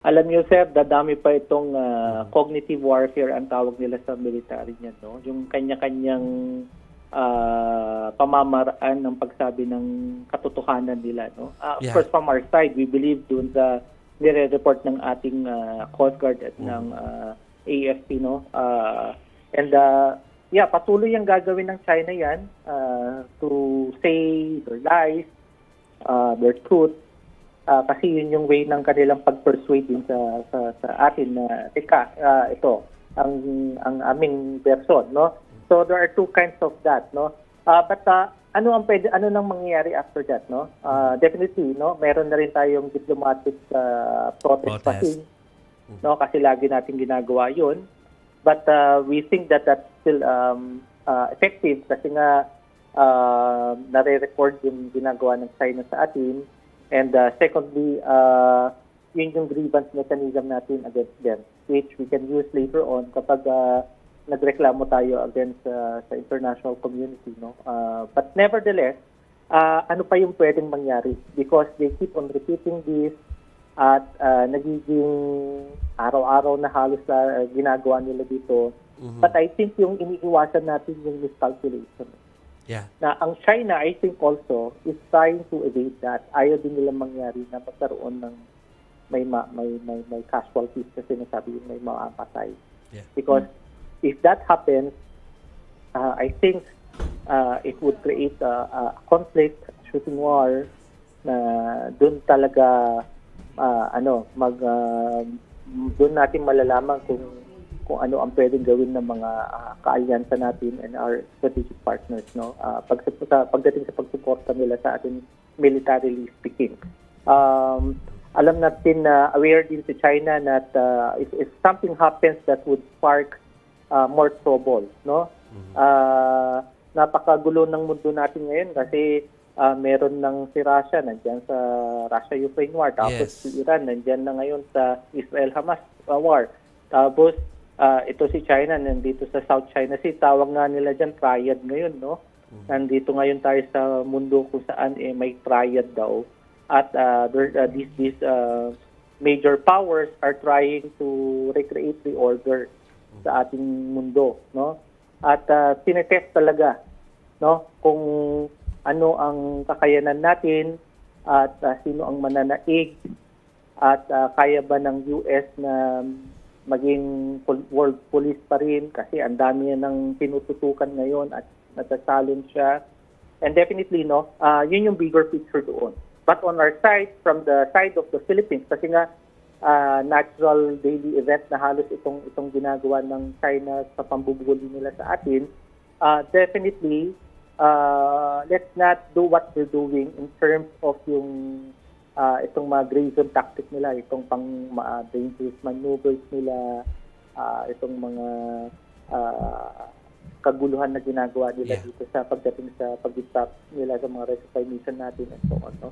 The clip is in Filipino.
Alam niyo sir, dadami pa itong ah, cognitive warfare ang tawag nila sa military niyan, no? Yung kanya-kanyang ah, pamamaraan ng pagsabi ng katotohanan nila, no? Ah, of Yeah. course from our side, we believe dun sa nire-report ng ating ah, Coast Guard at ng ah, AFP, no? Ah, and ah, yeah, patuloy ang gagawin ng China 'yan ah, to say their lies, uh, their truth Ah, kasi yun yung way ng kanilang pag-persuade din sa, sa, sa atin na teka, ah, ito ang ang aming version, no? So there are two kinds of that, no? Ah, but ah, ano ang pwede ano nang mangyayari after that, no? Ah, definitely, no? Meron na rin tayong diplomatic ah, protest, Protest. passing, no? Kasi lagi natin ginagawa 'yun. But uh, we think that that's still um, uh, effective kasi nga uh, nare-record yung ginagawa ng China sa atin. And uh, secondly, uh, yun yung grievance mechanism natin against them, which we can use later on kapag uh, nagreklamo tayo against uh, sa international community. No? Uh, but nevertheless, uh, ano pa yung pwedeng mangyari? Because they keep on repeating this at uh, nagiging araw-araw na halos na uh, ginagawa nila dito. But I think yung iniiwasan natin yung miscalculation. Yeah. Na ang China, I think also, is trying to evade that. Ayaw din nila mangyari na magkaroon ng may ma, may may may casualties kasi sinasabi yung may mga patay. Yeah. Because if that happens, uh, I think uh, it would create a, a conflict, shooting war na doon talaga uh, ano mag uh, doon natin malalaman kung kung ano ang pwedeng gawin ng mga uh, kaalyansa natin and our strategic partners no? Uh, pag sa pagdating sa pagsuporta nila sa atin militarily speaking um alam natin na aware din si China that uh, if, if something happens that would spark uh, more trouble no? Ah, napakagulo ng mundo natin ngayon kasi ah, meron ng si Russia nandiyan sa Russia-Ukraine war. Tapos Yes. si Iran nandiyan na ngayon sa Israel-Hamas war. Tapos ah, ito si China nandito sa South China Sea. Tawag nga nila diyan triad ngayon no? Nandito ngayon tayo sa mundo kung saan eh, may triad daw. At ah, there, ah, these these ah, major powers are trying to recreate the order sa ating mundo no? At uh, tinetest talaga no? Kung ano ang kakayanan natin at ah, sino ang mananaig at ah, kaya ba ng US na maging world police pa rin kasi ang dami niya ng pinututukan ngayon at natasalon siya. And definitely no ah, yun yung bigger picture doon. But on our side from the side of the Philippines kasi nga ah, natural daily event na halos itong itong ginagawa ng China sa pambubuli nila sa atin uh, definitely uh, let's not do what they're doing in terms of yung uh, itong mga gray zone tactic nila itong pang uh, dangerous maneuvers nila uh, itong mga uh, kaguluhan na ginagawa nila Yeah. dito sa pagdating sa pag-stop nila sa mga resupply mission natin and so on no